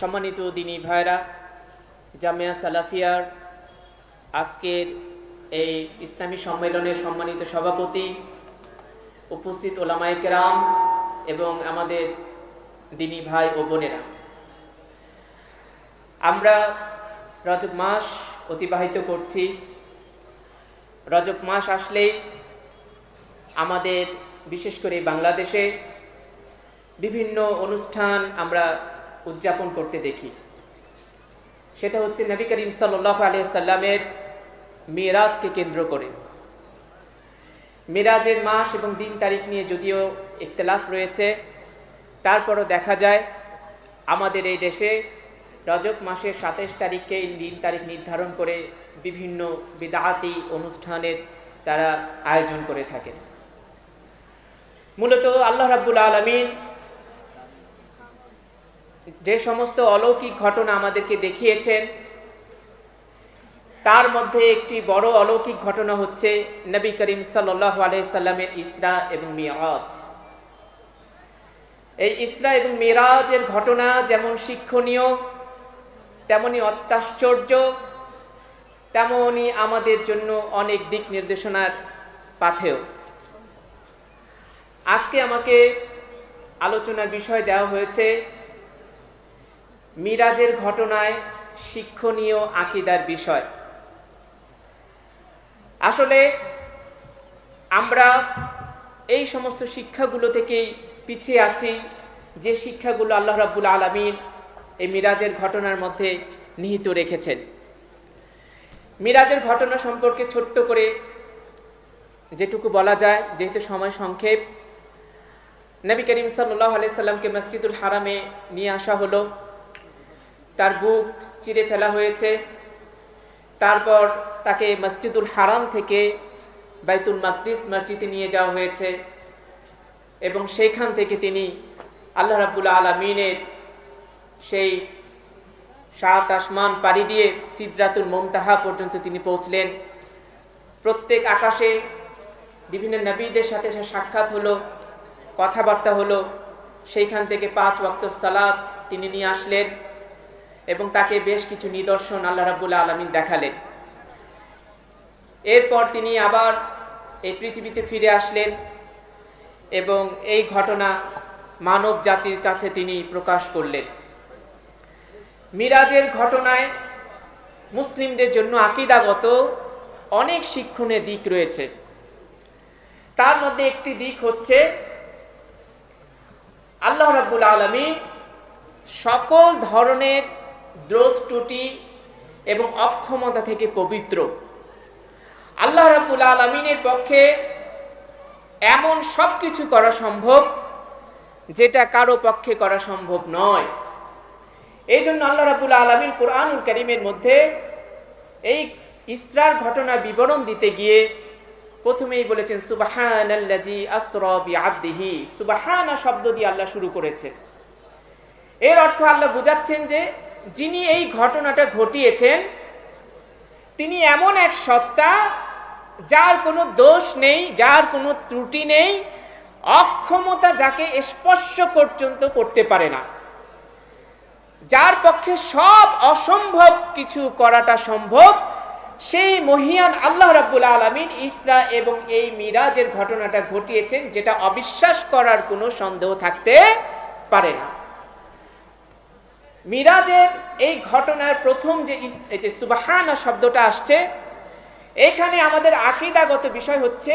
সম্মানিত দিনী ভাইরা জামিয়া সালাফিয়ার আজকের এই ইসলামী সম্মেলনের সম্মানিত সভাপতি, উপস্থিত ওলামাই কেরাম এবং আমাদের দিনী ভাই ও বোনেরা। আমরা রজব মাস অতিবাহিত করছি। রজব মাস আসলেই আমাদের, বিশেষ করে বাংলাদেশে, বিভিন্ন অনুষ্ঠান আমরা উদযাপন করতে দেখি। সেটা হচ্ছে নবী করিম সাল্লাহ আলিয়াল্লামের মিরাজকে কেন্দ্র করে। মিরাজের মাস এবং দিন তারিখ নিয়ে যদিও ইখতলাফ রয়েছে, তারপরও দেখা যায় আমাদের এই দেশে রজব মাসের সাতাইশ তারিখকে দিন তারিখ নির্ধারণ করে বিভিন্ন বিদাহাতি অনুষ্ঠানের তারা আয়োজন করে থাকেন। মূলত আল্লাহ রাব্বুল আলমিন যে সমস্ত অলৌকিক ঘটনা আমাদেরকে দেখিয়েছেন, তার মধ্যে একটি বড় অলৌকিক ঘটনা হচ্ছে নবী করিম আলাইসাল্লামের ইসরা এবং মিয়াজ এই ইসরা এবং মিরাজের ঘটনা যেমন শিক্ষণীয়, তেমনি অত্যাশ্চর্য, তেমনি আমাদের জন্য অনেক দিক নির্দেশনার পাথেও আজকে আমাকে আলোচনার বিষয় দেওয়া হয়েছে মিরাজের ঘটনায় শিক্ষণীয় আকিদার বিষয়। আসলে আমরা এই সমস্ত শিক্ষাগুলো থেকেই পিছিয়ে আছি, যে শিক্ষাগুলো আল্লাহ রাবুল আলমিন এই মিরাজের ঘটনার মধ্যে নিহিত রেখেছেন। মিরাজের ঘটনা সম্পর্কে ছোট্ট করে যেটুকু বলা যায়, যেহেতু সময় সংক্ষেপ, নবী করিম সাল্লাহ আলাইসাল্লামকে মসজিদুল হারামে নিয়ে আসা হলো। তার বুক চিরে ফেলা হয়েছে। তারপর তাকে মসজিদুল হারাম থেকে বাইতুল মাকদিস মসজিদে নিয়ে যাওয়া হয়েছে এবং সেইখান থেকে তিনি আল্লাহ রাবুল্লা আলমিনের সেই সাত আসমান পাড়ি দিয়ে সিদ্রাতুল মমতাহা পর্যন্ত তিনি পৌঁছলেন। প্রত্যেক আকাশে বিভিন্ন নবীদের সাথে সে সাক্ষাৎ হলো, কথাবার্তা হলো। সেইখান থেকে পাঁচ ওয়াক্ত সালাত তিনি নিয়ে আসলেন। এবং তাকে বেশ কিছু নিদর্শন আল্লাহ রাবুল্লাহ আলমিন দেখালেন। এরপর তিনি আবার এই পৃথিবীতে ফিরে আসলেন এবং এই ঘটনা মানব জাতির কাছে তিনি প্রকাশ করলেন। মিরাজের ঘটনায় মুসলিমদের জন্য আকিদাগত অনেক শিক্ষণের দিক রয়েছে। তার মধ্যে একটি দিক হচ্ছে, আল্লাহ রাবুল আলমী সকল ধরনের দ্রোষ ত্রুটি এবং অক্ষমতা থেকে পবিত্র। আল্লাহ রাবুল আলমিনের পক্ষে এমন সব কিছু করা সম্ভব যেটা কারও পক্ষে করা সম্ভব নয়। এই জন্য আল্লাহ রাবুল আলমিন কোরআনুল করিমের মধ্যে এই ইসরার ঘটনার বিবরণ দিতে গিয়ে প্রথমেই বলেছেন সুবাহান আব্দিহি সুবাহানা শব্দ দিয়ে আল্লাহ শুরু করেছেন। এর অর্থ আল্লাহ বুঝাচ্ছেন যে যিনি এই ঘটনাটা ঘটিয়েছেন, তিনি এমন এক সত্তা যার কোনো দোষ নেই, যার কোনো ত্রুটি নেই, অক্ষমতা যাকে স্পর্শ পর্যন্ত করতে পারে না। যার পক্ষে সব অসম্ভব কিছু করাটা সম্ভব, সেই মহিয়ান আল্লাহ রাবুল আলমিন ইসরা এবং এই মিরাজের ঘটনাটা ঘটিয়েছেন, যেটা অবিশ্বাস করার কোনো সন্দেহ থাকতে পারে না। মিরাজের এই ঘটনার প্রথম যে সুবাহানা শব্দটা আসছে, এখানে আমাদের আকিদাগত বিষয় হচ্ছে,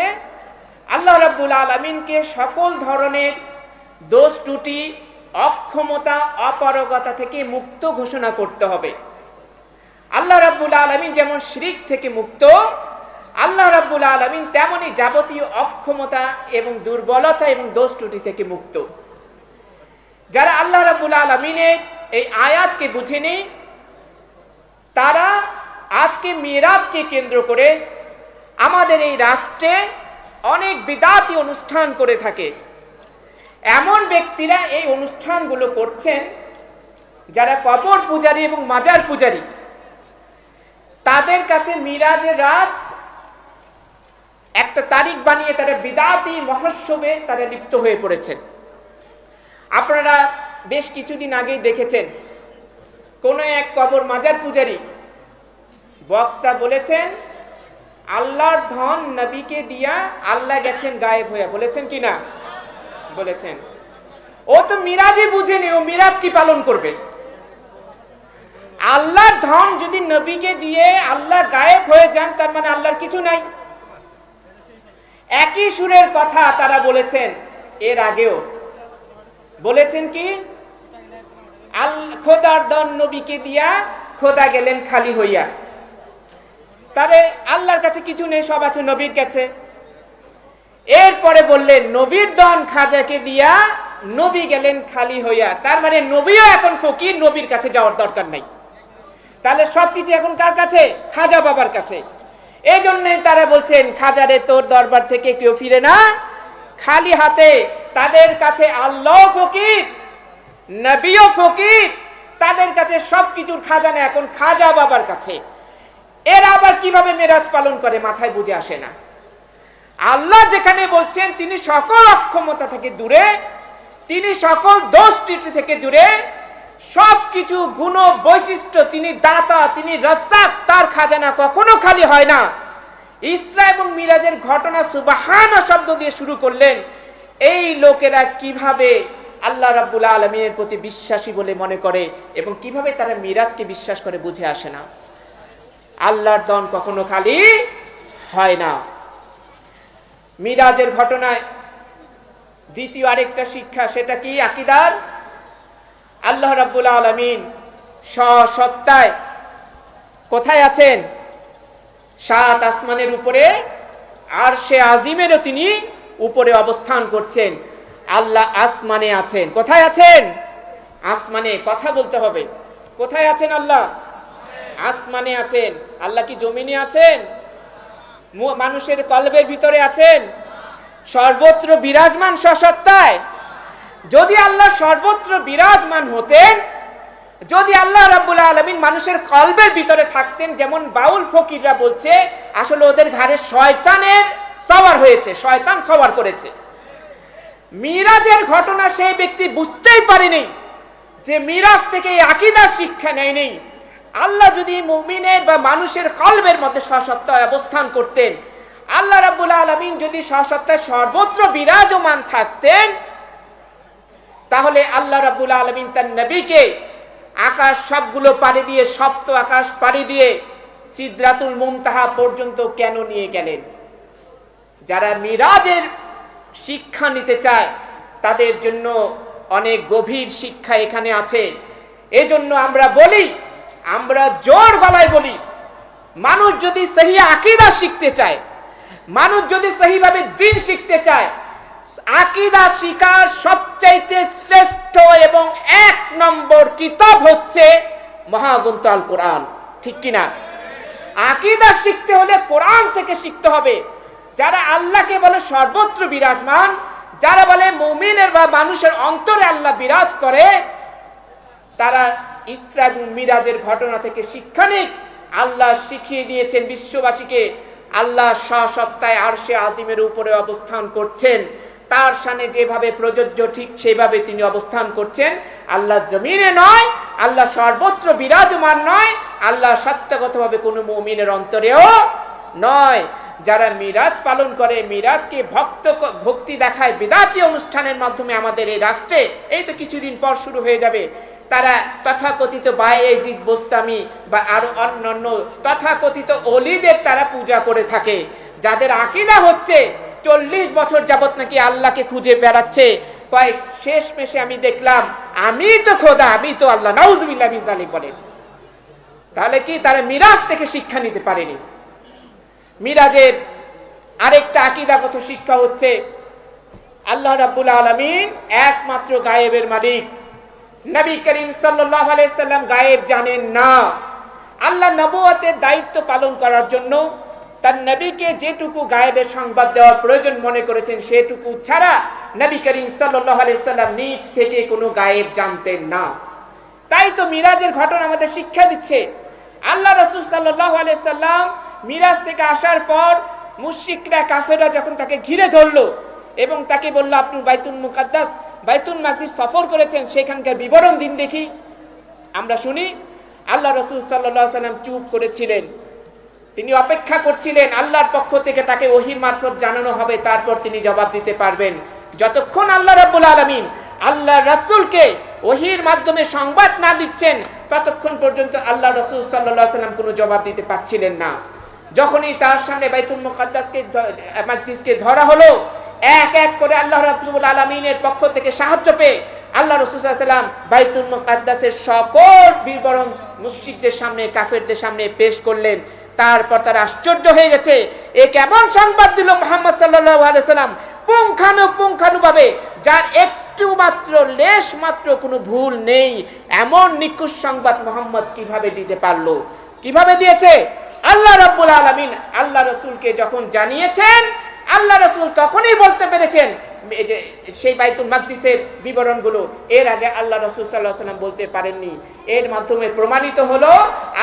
আল্লাহ রাব্বুল আলমিনকে সকল ধরনের দোষ, ত্রুটি, অক্ষমতা, অপারগতা থেকে মুক্ত ঘোষণা করতে হবে। আল্লাহ রাব্বুল আলমিন যেমন শিরিক থেকে মুক্ত, আল্লাহ রাব্বুল আলমিন তেমনই যাবতীয় অক্ষমতা এবং দুর্বলতা এবং দোষ, ত্রুটি থেকে মুক্ত। যারা আল্লাহ রাব্বুল আলমিনের এই আয়াতকে বুঝেনি, তারা আজকে মিরাজকে কেন্দ্র করে আমাদের এই রাষ্ট্রে অনেক বিদাতি অনুষ্ঠান করে থাকে। এমন ব্যক্তিরা এই অনুষ্ঠানগুলো করছেন যারা কবর পূজারী এবং মাজার পূজারী। তাদের কাছে মিরাজের রাত একটা তারিখ বানিয়ে তারা বিদাতি মহোৎসবে তারা লিপ্ত হয়ে পড়েছেন। আপনারা বেশ কিছুদিন আগেই দেখেছেন, কোন এক কবর মাজার পূজারী বক্তা বলেছেন, আল্লাহর ধন নবীকে দিয়া আল্লাহ গেছেন গায়েব হইয়া। বলেছেন কি না? বলেছেন। ও তো মিরাজই বুঝেনি ও মিরাজ কি পালন করবে? আল্লাহর ধন যদি নবীকে দিয়ে আল্লাহ গায়েব হয়ে যান, তার মানে আল্লাহর কিছু নাই। একই সুরের কথা তারা বলেছেন, এর আগেও। বলেছেন কি? আল খোদার দন নবীকে দিয়া খোদা গেলেন খালি হইয়া। তারে আল্লাহর কাছে কিছু নেই, সব আছে, নবীর কাছে। এরপরে বললেন, নবীর দন খাজাকে দিয়া নবী গেলেন খালি হইয়া। তার মানে নবীও এখন ফকির, নবীর কাছে যাওয়ার দরকার নাই। তাহলে সবকিছু এখন কার কাছে? খাজা বাবার কাছে। এই জন্যই তারা বলছেন, খাজারে তোর দরবার থেকে কেউ ফিরে না। খালি হাতে তাদের কাছে আল্লাহ ফকির, নবীও ফকির, তাদের কাছে সবকিছুর খাজানা এখন খাজা বাবার কাছে। এরা আবার কীভাবে মেরাজ পালন করে মাথায় বুঝে আসে না। আল্লাহ যেখানে বলছেন, তিনি সকল অক্ষমতা থেকে দূরে, তিনি সকল দোষ থেকে দূরে, সবকিছু গুণ বৈশিষ্ট্য তিনি দাতা, তিনি রজ্জাক, তার খাজানা কখনো খালি হয় না। ইসরা এবং মিরাজের ঘটনা সুবাহান শব্দ দিয়ে শুরু করলেন। এই লোকেরা কীভাবে আল্লাহ রাব্বুল আলমিনের প্রতি বিশ্বাসী বলে মনে করে এবং কীভাবে তারা মিরাজকে বিশ্বাস করে বুঝে আসে না? আল্লাহর দন কখনো খালি হয় না। মিরাজের ঘটনায় দ্বিতীয় আরেকটা শিক্ষা, সেটা কি? আকিদার? আল্লাহ রাব্বুল আলমিন সত্তায় কোথায় আছেন? সাত আসমানের উপরে আর সে আজিমেরও তিনি উপরে অবস্থান করছেন। আল্লাহ আসমানে আছেন। কোথায় আছেন? আসমানে। কথা বলতে হবে। কোথায় আছেন আল্লাহ? আসমানে আছেন। আল্লাহ কি জমিনে আছেন? মানুষের কলবের ভিতরে আছেন? সর্বত্র বিরাজমান সসত্তায়? যদি আল্লাহ সর্বত্র বিরাজমান হতেন, যদি আল্লাহ রাব্বুল আলমিন মানুষের কলবের ভিতরে থাকতেন, যেমন বাউল ফকিররা বলছে, আসলে ওদের ঘাড়ে শয়তানের সওয়ার হয়েছে, শয়তান সওয়ার করেছে। মিরাজের ঘটনা সেই ব্যক্তি বুঝতেই পারেনি যে মিরাজ থেকে আকিদার শিক্ষা নেয়নি। আল্লাহ যদি মুমিনের বা মানুষের কলবের মধ্যে সসত্তায় অবস্থান করতেন, আল্লাহ রাব্বুল আলমিন যদি সসত্তায় সর্বত্র বিরাজমান থাকতেন, তাহলে আল্লাহ রাব্বুল আলমিন তার নবীকে আকাশ সবগুলো পাড়ি দিয়ে, সপ্ত আকাশ পাড়ি দিয়ে সিদ্রাতুল মুমতাহা পর্যন্ত কেন নিয়ে গেলেন? যারা মিরাজের শিক্ষা নিতে চায়, তাদের জন্য অনেক গভীর শিক্ষা এখানে আছে। এজন্য আমরা বলি, আমরা জোর গলায় বলি, মানুষ যদি সহি আকিদা শিখতে চায়, মানুষ যদি সহিভাবে দিন শিখতে চায়, আকিদা শিকার সবচাইতে শ্রেষ্ঠ এবং এক নম্বর কিতাব হচ্ছে মহাগ্রন্থ আল কোরআন। ঠিক কিনা? আকিদা শিখতে হলে কোরআন থেকে শিখতে হবে। যারা আল্লাহকে বলে সর্বত্র বিরাজমান, যারা বলে মুমিনের বা মানুষের অন্তরে আল্লাহ বিরাজ করে, তারা ইসরা এবং মিরাজের ঘটনা থেকে শিক্ষা নিক। আল্লাহ শিখিয়ে দিয়েছেন বিশ্ববাসীকে, আল্লাহ সত্তায় আর সে আজিমের উপরে অবস্থান করছেন। তার সামনে যেভাবে প্রযোজ্য, ঠিক সেভাবে তিনি অবস্থান করছেন। আল্লাহ জমিনে নয়, আল্লাহ সর্বত্র বিরাজমান নয়, আল্লাহ সত্যগতভাবে কোনো মমিনের অন্তরেও নয়। যারা মিরাজ পালন করে, মিরাজকে ভক্ত ভক্তি দেখায়, বিদাতি অনুষ্ঠানের মাধ্যমে আমাদের এই রাষ্ট্রে এই তো কিছুদিন পর শুরু হয়ে যাবে। তারা তথাকথিত বায়েজিদ বোস্তামি বা আরও অন্যান্য তথাকথিত অলিদের তারা পূজা করে থাকে। যাদের আকিদা হচ্ছে, চল্লিশ বছর যাবত নাকি আল্লাহকে খুঁজে বেড়াচ্ছে। কয়েক শেষ মেশে আমি দেখলাম, আমি তো খোদা, আমি তো আল্লাহ, নাউজবিল্লাহ মিজালি বলেন তাহলে কি তারা মিরাজ থেকে শিক্ষা নিতে পারেনি? মিরাজের আরেকটা আকিদাগত শিক্ষা হচ্ছে আল্লাহ রাব্বুল আলামিন একমাত্র গায়েবের মালিক। নবী করিম সাল্লাল্লাহু আলাইহি সাল্লাম গায়েব জানেন না। আল্লাহ নবুয়তের দায়িত্ব পালন করার জন্য তার নবীকে যেটুকু গায়েবের সংবাদ দেওয়ার প্রয়োজন মনে করেছেন, সেটুকু ছাড়া নবী করিম সাল্লাল্লাহু আলাইহি সাল্লাম নিজ থেকে কোনো গায়েব জানতেন না। তাই তো মিরাজের ঘটনা আমাদের শিক্ষা দিচ্ছে। আল্লাহ রসুল সাল্লাহ সাল্লাম মিরাজ থেকে আসার পর মুশিকরা কাফেররা যখন তাকে ঘিরে ধরলো এবং তাকে বলল, আপনি বাইতুল মুকাদ্দাস, বাইতুল মাকদিস সফর করেছেন, সেখানকার বিবরণ দিন দেখি। আমরা শুনি, আল্লাহ রসুল সাল্লাহ সাল্লাম চুপ করেছিলেন। তিনি অপেক্ষা করছিলেন, আল্লাহর পক্ষ থেকে তাকে ওহির মারফত জানানো হবে, তারপর তিনি জবাব দিতে পারবেন। যতক্ষণ আল্লাহ রাব্বুল আলমিন আল্লাহ রাসূলকে ওহির মাধ্যমে সংবাদ না দিচ্ছেন, ততক্ষণ পর্যন্ত আল্লাহ রসুল সাল্লাহ সাল্লাম কোনো জবাব দিতে পারছিলেন না। যখনই তার সামনে বাইতুল মুকাদ্দাসকে মাকদিসকে ধরা হলো, এক এক করে আল্লাহ রাব্বুল আলামিনের পক্ষ থেকে সাহায্য পেয়ে আল্লাহ রসুল সাল্লাম বাইতুল মুকাদ্দাসের সকল বিবরণ মুসজিদদের সামনে, কাফেরদের সামনে পেশ করলেন। তারপর তারা আশ্চর্য হয়ে গেছে। এ কেমন সংবাদ দিল মোহাম্মদ সাল্লাহ আলাইসাল্লাম পুঙ্খানু পুঙ্খানু ভাবে যার একটু মাত্র লেশ মাত্র কোনো ভুল নেই, এমন নিখুঁত সংবাদ মোহাম্মদ কীভাবে দিতে পারল? কীভাবে দিয়েছে? আল্লাহ রাব্বুল আলামিন, আল্লাহ রসুলকে যখন জানিয়েছেন, আল্লাহ রসুল তখনই বলতে পেরেছেন সেই বাইতুল মাকদিসের বিবরণগুলো, এর আগে আল্লাহ রসুল সাল্লাহ সাল্লাম বলতে পারেননি। এর মাধ্যমে প্রমাণিত হলো,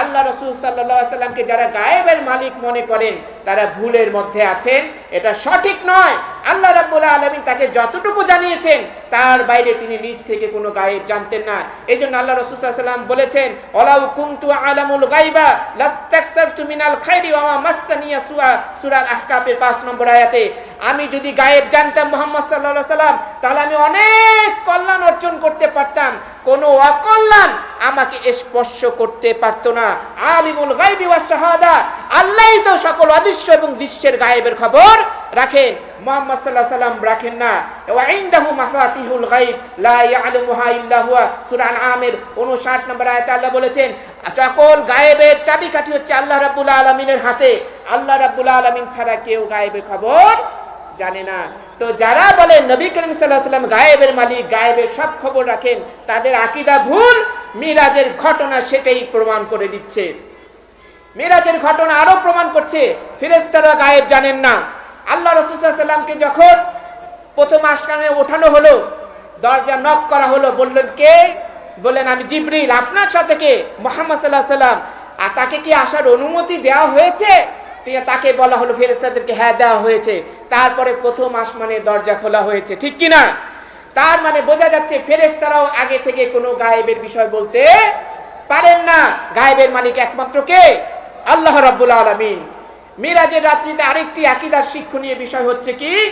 আল্লাহ রসুল সাল্লাহ সাল্লামকে যারা গায়েবের মালিক মনে করেন, তারা ভুলের মধ্যে আছেন। এটা সঠিক নয়। আল্লাহ রাব্বুল আলমিন তাকে যতটুকু জানিয়েছেন, তার বাইরে তিনি নিজ থেকে কোনো গায়েব জানতেন না। এই জন্য আল্লাহ রসুল সাল্লাম বলেছেন অলাউ কুন্তু আলামুল গাইবা মিনাল খাইরি ওয়া মা মাসসানিয়া সুয়া সূরা আহকাফের 5 নম্বর আয়াতে, আমি যদি গায়েব জানতাম মোহাম্মদ সাল্লাল্লাহু সাল্লাম তাহলে আমি অনেক কল্যাণ অর্জন করতে পারতাম। কোনো অকল্যাণ আমাকে স্পর্শ করতে পারতো না। আলিমুল গাইবি ওয়াস শাহাদা, আল্লাহই তো সকল অদৃশ্য এবং দৃশ্যের গায়েবের খবর রাখেন। মোহাম্মদ সাল্লাল্লাহু সাল্লাম রাখেন না। ওয়া ইনদাহু মাফাতিহুল গায়ব, লা ইয়ালামুহা ইল্লা হুয়া। সূরা আমির 59 নম্বর আয়াতে আল্লাহ বলেছেন, সকল গায়েবের চাবিকাঠি হচ্ছে আল্লাহ রাব্বুল আলামিনের হাতে। আল্লাহ রাব্বুল আলামিন ছাড়া কেউ গায়েবের খবর জানে না। তো যারা বলে নবী করিম সাল্লাহ সাল্লাম গায়েবের মালিক, গায়েবের সব খবর রাখেন, তাদের আকিদা ভুল। মিরাজের ঘটনা সেটাই প্রমাণ করে দিচ্ছে। মিরাজের ঘটনা আরও প্রমাণ করছে ফেরেস্তারা গায়েব জানেন না। আল্লাহ রসুল্লাহামকে যখন প্রথম আসকানে ওঠানো হলো, দরজা নক করা হলো, বললেন, কে? বললেন, আমি জিবরিল, আপনার সাথে কে? মোহাম্মদ সাল্লাহ সাল্লাম আর তাকে কি আসার অনুমতি দেওয়া হয়েছে? তাকে বলা হলো ফেরেস্তাদেরকে হ্যাঁ দেওয়া হয়েছে। তারপরে প্রথম আসমানে দরজা খোলা হয়েছে, ঠিক কিনা? তার মানে বোঝা যাচ্ছে ফেরেস্তারাও আগে থেকে কোনো গায়েবের বিষয় বলতে পারেন না। গায়েবের মালিক একমাত্র কে? আল্লাহ রাব্বুল আলামিন। মিরাজের রাত্রিতে আরেকটি আকীদার শিক্ষণীয় বিষয় হচ্ছে কি?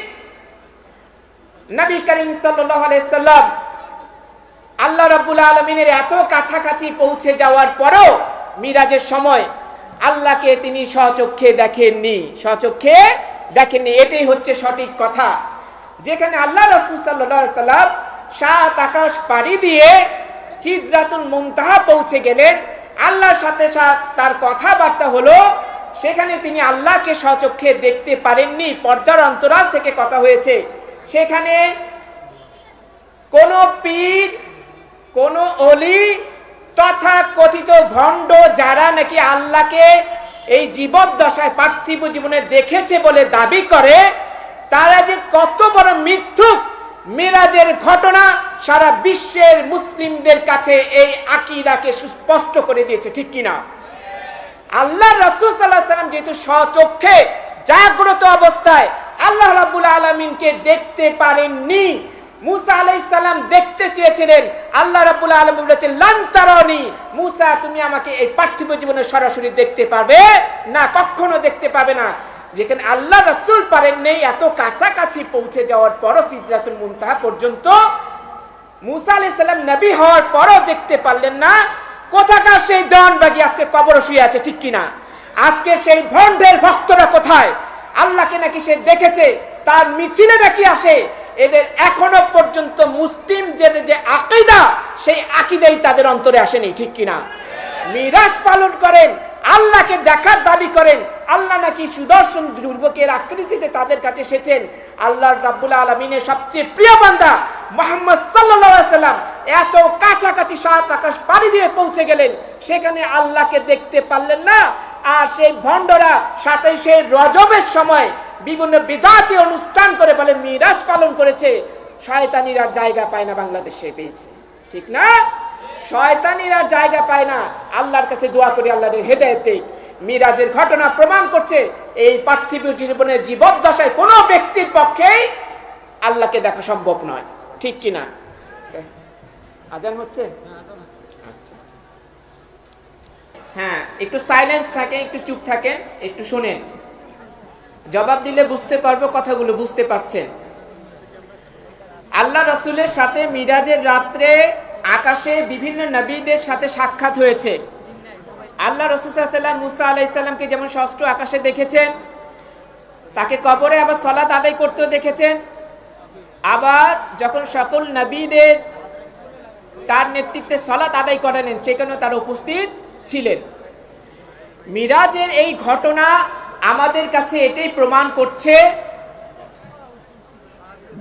নবী করিম সাল্লাম আল্লাহ রাব্বুল আলামিনের এত কাছাকাছি পৌঁছে যাওয়ার পরও মিরাজের সময় আল্লাহকে তিনি স্বচক্ষে দেখেননি। স্বচক্ষে দেখেননি। এটাই হচ্ছে সঠিক কথা। যেখানে আল্লাহ রসুল সাল্লাম সাত আকাশ পাড়ি দিয়ে সিদরাতুল মুনতাহা পৌঁছে গেলেন। আল্লাহর সাথে সাথে তার কথাবার্তা হলো সেখানে তিনি আল্লাহকে স্বচক্ষে দেখতে পারেননি। পর্দার অন্তরাল থেকে কথা হয়েছে। সেখানে কোন পীর, কোন অলি তথা কথিত ভণ্ড যারা নাকি আল্লাহকে এই জীবদ্দশায় পার্থিব জীবনে দেখেছে বলে দাবি করে, তারা যে কত বড় মিথ্যুক, মিরাজের ঘটনা সারা বিশ্বের মুসলিমদের কাছে এই আকিরাকে সুস্পষ্ট করে দিয়েছে, ঠিক কিনা? আল্লাহ রসুল সাল্লাহ সাল্লাম যেহেতু স্বচক্ষে জাগ্রত অবস্থায় আল্লাহ রাবুল আলমিনকে দেখতে পারেননি, মুসা আলাইসাল্লাম দেখতে চেয়েছিলেন, আল্লাহ রাবুল আলম বলেছেন লান্তারনি মুসা, তুমি আমাকে এই পার্থিব জীবনে সরাসরি দেখতে পাবে না, কখনো দেখতে পাবে না। যেখানে আল্লাহ রসুল পারেন নেই এত কাছাকাছি পৌঁছে যাওয়ার পরও সিদ্ধাতুল মুনতাহা পর্যন্ত মুসা আলাইসাল্লাম নবী হওয়ার পরও দেখতে পারলেন না। কোথাকার সেই দেওয়ানবাগি আজকে কবর শুয়ে আছে, ঠিক কিনা? আজকে সেই ভণ্ডের ভক্তরা কোথায়? আল্লাহকে নাকি সে দেখেছে, তার মিছিলে নাকি আসে। এদের এখনও পর্যন্ত মুসলিম যে যে আকিদা, সেই আকিদাই তাদের অন্তরে আসেনি, ঠিক কিনা? মিরাজ পালন করেন আল্লাহকে দেখার দাবি করেন। আল্লাহ নাকি সুদর্শন যুবকের আকৃতিতে তাদের কাছে এসেছেন। আল্লাহ রাব্বুল আলমিনের সবচেয়ে প্রিয় বান্দা মোহাম্মদ সাল্লাম এত কাছাকাছি সাত আকাশ পাড়ি দিয়ে পৌঁছে গেলেন। সেখানে আল্লাহকে দেখতে পারলেন না। আর সেই ভণ্ডরা সেই রজবের সময় বিভিন্ন বিদাতি অনুষ্ঠান করে বলে মিরাজ পালন করেছে। শয়তানির আর জায়গা পায় না বাংলাদেশে, পেয়েছে। ঠিক না? শয়তানির আর জায়গা পায় না। আল্লাহর কাছে দোয়া করি, আল্লাহর হেদায়তে মিরাজের ঘটনা প্রমাণ করছে, এই পার্থিব জীবনের জীবদ্দশায় কোনো ব্যক্তির পক্ষেই আল্লাহকে দেখা সম্ভব নয়। ঠিক কিনা আজান হচ্ছে? আচ্ছা। হ্যাঁ একটু সাইলেন্স থাকেন একটু চুপ থাকেন একটু শোনেন। জবাব দিলে বুঝতে পারব কথাগুলো, বুঝতে পারছেন। আল্লাহ রসুলের সাথে মিরাজের রাত্রে আকাশে বিভিন্ন নবীদের সাথে সাক্ষাৎ হয়েছে। আল্লাহ রসুল্লাহ মুসা আলাইসাল্লামকে যেমন ষষ্ঠ আকাশে দেখেছেন, তাকে কবরে আবার সলাত আদায় করতেও দেখেছেন। আবার যখন সকল নবীদের তার নেতৃত্বে সলাত আদায় করেন সেখানেও তার উপস্থিত ছিলেন। মিরাজের এই ঘটনা আমাদের কাছে এটাই প্রমাণ করছে,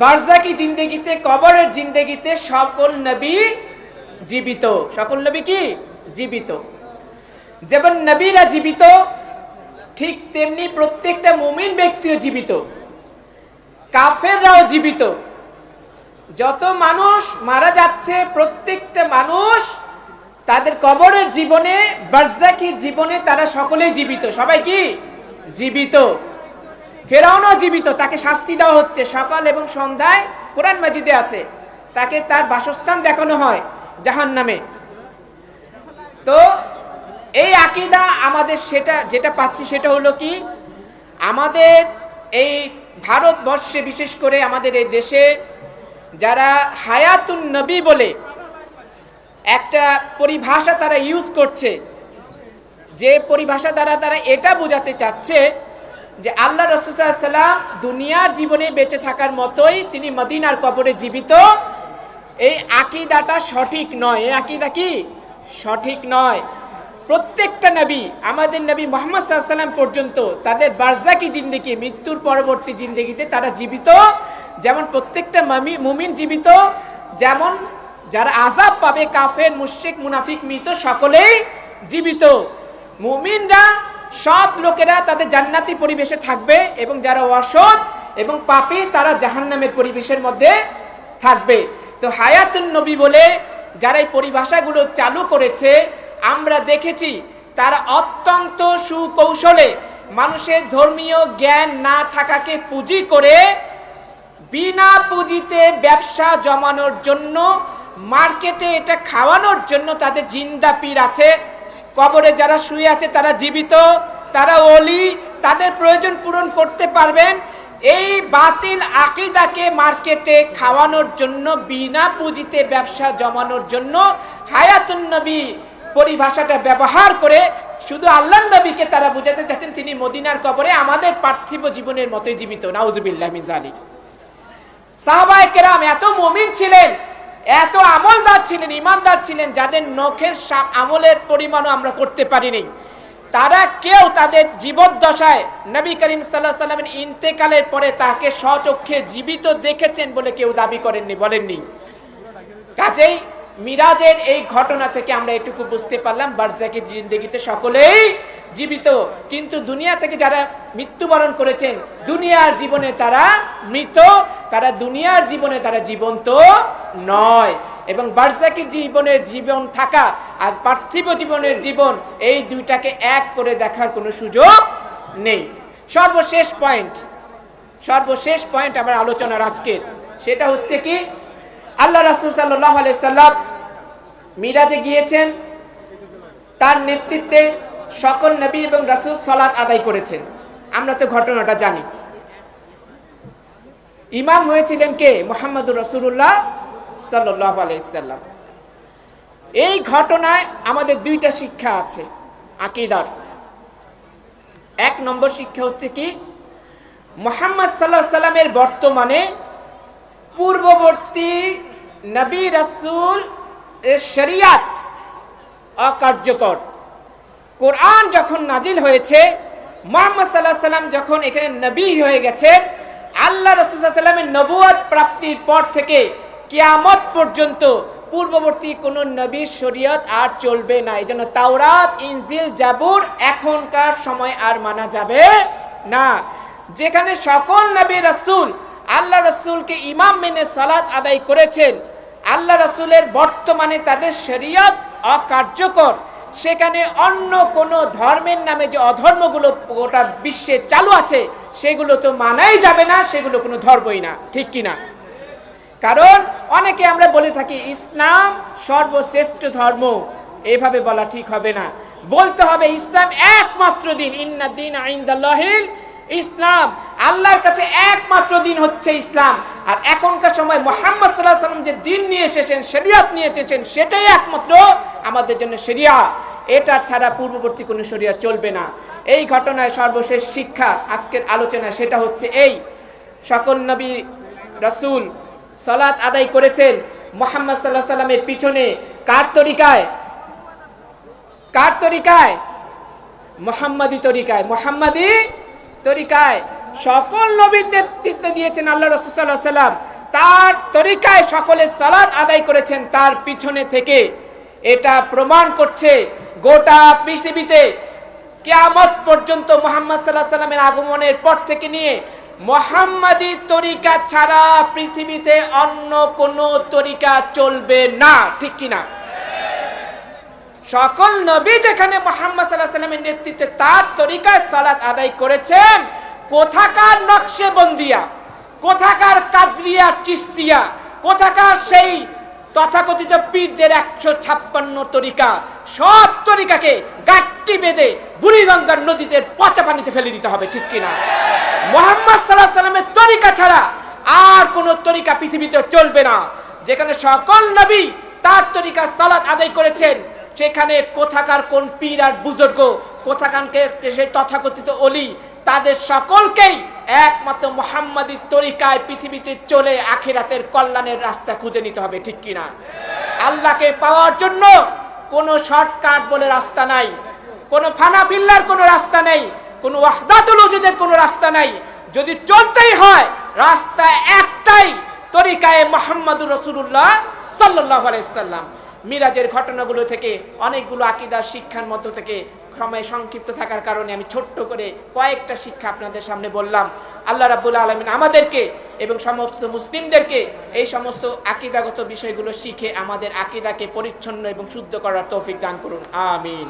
বারজাকি জিন্দেগিতে, কবরের জিন্দেগিতে সকল নবী জীবিত। সকল নবী কি? জীবিত। যেমন নবীরা জীবিত, ঠিক তেমনি প্রত্যেকটা মুমিন ব্যক্তিও জীবিত। কাফেররাও জীবিত। যত মানুষ মারা যাচ্ছে, প্রত্যেকটা মানুষ তাদের কবরের জীবনে বারজাকির জীবনে তারা সকলেই জীবিত। সবাই কি? জীবিত। ফেরাউনও জীবিত। তাকে শাস্তি দেওয়া হচ্ছে। সকাল এবং সন্ধ্যায় কোরআন মাজিদে আছে। তাকে তার বাসস্থান দেখানো হয়। জাহান নামে তো এই আকিদা আমাদের সেটা, যেটা পাচ্ছি সেটা হলো কি, আমাদের এই ভারতবর্ষে বিশেষ করে আমাদের এই দেশে যারা হায়াতুন নবী বলে একটা পরিভাষা তারা ইউজ করছে, যে পরিভাষা দ্বারা তারা এটা বোঝাতে চাচ্ছে যে আল্লাহ রসুল্লাম দুনিয়ার জীবনে বেঁচে থাকার মতোই তিনি মদিনার কবরে জীবিত। এই আকিদাটা সঠিক নয়। এই আকিদা কি? সঠিক নয়। প্রত্যেকটা নবী, আমাদের নবী মোহাম্মদ সাল্লাম পর্যন্ত তাদের বার্জাকি জিন্দিগি, মৃত্যুর পরবর্তী জিন্দিগিতে তারা জীবিত। যেমন প্রত্যেকটা মামি, মুমিন জীবিত। যেমন যারা আজাব পাবে, কাফের, মুশরিক, মুনাফিক, মৃত, সকলেই জীবিত। মুমিনরা সৎ লোকেরা তাদের জান্নাতি পরিবেশে থাকবে এবং যারা অসৎ এবং পাপী, তারা জাহান্নামের পরিবেশের মধ্যে থাকবে। তো হায়াতুন নবী বলে যারা এই পরিভাষাগুলো চালু করেছে, আমরা দেখেছি তারা অত্যন্ত সুকৌশলে মানুষের ধর্মীয় জ্ঞান না থাকাকে পুঁজি করে বিনা পুঁজিতে ব্যবসা জমানোর জন্য, মার্কেটে এটা খাওয়ানোর জন্য তাদের জিন্দা পীর আছে। কবরে যারা শুয়ে আছে তারা জীবিত, তারা অলি, তাদের প্রয়োজন পূরণ করতে পারবেন। এই বাতিল আকিদাকে মার্কেটে খাওয়ানোর জন্য, বিনা পুঁজিতে ব্যবসা জমানোর জন্য হায়াতুন নবী পরিভাষাটা ব্যবহার করে শুধু আল্লাহ নবীকে তারা বুঝাতে চাচ্ছেন, তিনি মদিনার কবরে আমাদের পার্থিব জীবনের মতোই জীবিত। নাউজুবিল্লাহ মিজালি সাহাবায়ে কেরাম এত মমিন ছিলেন, এত আমলদার ছিলেন, ইমানদার ছিলেন, যাদের নখের আমলের পরিমাণও আমরা করতে পারিনি। তারা কেউ তাদের জীবদ্দশায় নবী করিম সাল্লাহ সাল্লামের ইন্তেকালের পরে তাকে স্বচক্ষে জীবিত দেখেছেন বলে কেউ দাবি করেননি, বলেননি। কাজেই মিরাজের এই ঘটনা থেকে আমরা এটুকু বুঝতে পারলাম বারজাকি জিন্দগিতে সকলেই জীবিত। কিন্তু দুনিয়া থেকে যারা মৃত্যুবরণ করেছেন, দুনিয়ার জীবনে তারা মৃত, তারা দুনিয়ার জীবনে তারা জীবন্ত নয়। এবং বারজাকি জীবনের জীবন থাকা আর পার্থিব জীবনের জীবন এই দুইটাকে এক করে দেখার কোনো সুযোগ নেই। সর্বশেষ পয়েন্ট সর্বশেষ পয়েন্ট আমার আলোচনার আজকের। সেটা হচ্ছে কি? আল্লাহ রাসুল সাল্লাহ আলাইসাল্লাম মিরাজে গিয়েছেন। তার নেতৃত্বে সকল নবী এবং রাসুল সালাত আদায় করেছেন। আমরা তো ঘটনাটা জানি। ইমাম হয়েছিলেন কে? মোহাম্মদুর রসুল্লাহ আলাইসাল্লাম এই ঘটনায় আমাদের দুইটা শিক্ষা আছে, আকিদার। এক নম্বর শিক্ষা হচ্ছে কি, মোহাম্মদ সাল্লাহ সাল্লামের বর্তমানে পূর্ববর্তী নবী রাসূল এর শরিয়াত অকার্যকর। কোরআন যখন নাজিল হয়েছে, মোহাম্মদ সাল্লাহ সাল্লাম যখন এখানে নবী হয়ে গেছে আল্লাহ রসুল্লাহামের নবুয়াদ প্রাপ্তির পর থেকে কিয়ামত পর্যন্ত পূর্ববর্তী কোন নবীর শরীয়ত আর চলবে না। এই জন্য তাওরাত, ইনজিল, জাবুর এখনকার সময় আর মানা যাবে না। যেখানে সকল নবী রসুল, আল্লাহ রসুলকে ইমাম মেনে সালাত আদায় করেছেন, আল্লাহ রসুলের বর্তমানে তাদের শরীয়ত অকার্যকর। সেখানে অন্য কোন ধর্মের নামে যে অধর্মগুলো গোটা বিশ্বে চালু আছে, সেগুলো তো মানাই যাবে না, সেগুলো কোনো ধর্মই না। ঠিক কিনা? কারণ অনেকে আমরা বলে থাকি, ইসলাম সর্বশ্রেষ্ঠ ধর্ম। এভাবে বলা ঠিক হবে না। বলতে হবে ইসলাম একমাত্র দিন। ইন্না দিন আইন্দাল্লাহিল ইসলাম। আল্লাহর কাছে একমাত্র দিন হচ্ছে ইসলাম। আর এখনকার সময় মোহাম্মদ সাল্লাহ সাল্লাম যে দিন নিয়ে এসেছেন, শরিয়াত নিয়ে এসেছেন, সেটাই একমাত্র আমাদের জন্য শরিয়া। এটা ছাড়া পূর্ববর্তী কোনো শরিয়া চলবে না। এই ঘটনায় সর্বশেষ শিক্ষা আজকের আলোচনা সেটা হচ্ছে এই। সকল নবী রসুল সালাত আদায় করেছেন মোহাম্মদ সাল্লাহ সাল্লামের পিছনে। কার তরিকায়? কার তরিকায়? মোহাম্মদী তরিকায়। মোহাম্মদী তরিকায়। সকল নবীর নেতৃত্ব দিয়েছেন আল্লাহ রসুল্লাহ সাল্লাম তার তরিকায় সকলে সালাদ আদায় করেছেন তার পিছনে থেকে। এটা প্রমাণ করছে গোটা পৃথিবীতে কেয়ামত পর্যন্ত মোহাম্মদ সাল্লাহ সাল্লামের আগমনের পর থেকে নিয়ে মোহাম্মদী তরিকা ছাড়া পৃথিবীতে অন্য কোনো তরিকা চলবে না, ঠিক কিনা সকল নবী যেখানে মোহাম্মদ সাল্লাহ সাল্লামের নেতৃত্বে তার তরিকায় সালাত আদায় করেছেন, কোথাকার নকশে বন্দিয়া, কোথাকার কাদরিয়া চিস্তিয়া কোথাকার সেই তথাকথিত পীরদের একশো ছাপ্পান্ন তরিকা। সব তরিকাকে গাঠটি বেঁধে বুড়িগঙ্গার নদীতে পচা পানিতে ফেলে দিতে হবে, ঠিক কিনা? মোহাম্মদ সাল্লাহ সাল্লামের তরিকা ছাড়া আর কোন তরিকা পৃথিবীতে চলবে না। যেখানে সকল নবী তার তরিকা সালাত আদায় করেছেন, সেখানে কোথাকার কোন পীর আর বুজুর্গ কোথাকানকে সেই তথাকথিত অলি, তাদের সকলকেই একমাত্র মোহাম্মদী তরিকায় পৃথিবীতে চলে আখিরাতের কল্যাণের রাস্তা খুঁজে নিতে হবে, ঠিক কিনা? আল্লাহকে পাওয়ার জন্য কোনো শর্টকাট বলে রাস্তা নাই, কোনো ফানা ফিল্লার কোনো রাস্তা নেই, কোনো ওয়াহদাতুল উজুদের কোনো রাস্তা নাই। যদি চলতেই হয়, রাস্তা একটাই তরিকায় মোহাম্মদুর রসুল্লাহ সাল্লাহ আলাইসাল্লাম মিরাজের ঘটনাগুলো থেকে, অনেকগুলো আকিদার শিক্ষার মধ্য থেকে সময় সংক্ষিপ্ত থাকার কারণে আমি ছোট্ট করে কয়েকটা শিক্ষা আপনাদের সামনে বললাম। আল্লাহ রাবুল আলমিন আমাদেরকে এবং সমস্ত মুসলিমদেরকে এই সমস্ত আকিদাগত বিষয়গুলো শিখে আমাদের আকিদাকে পরিচ্ছন্ন এবং শুদ্ধ করার তৌফিক দান করুন। আমিন।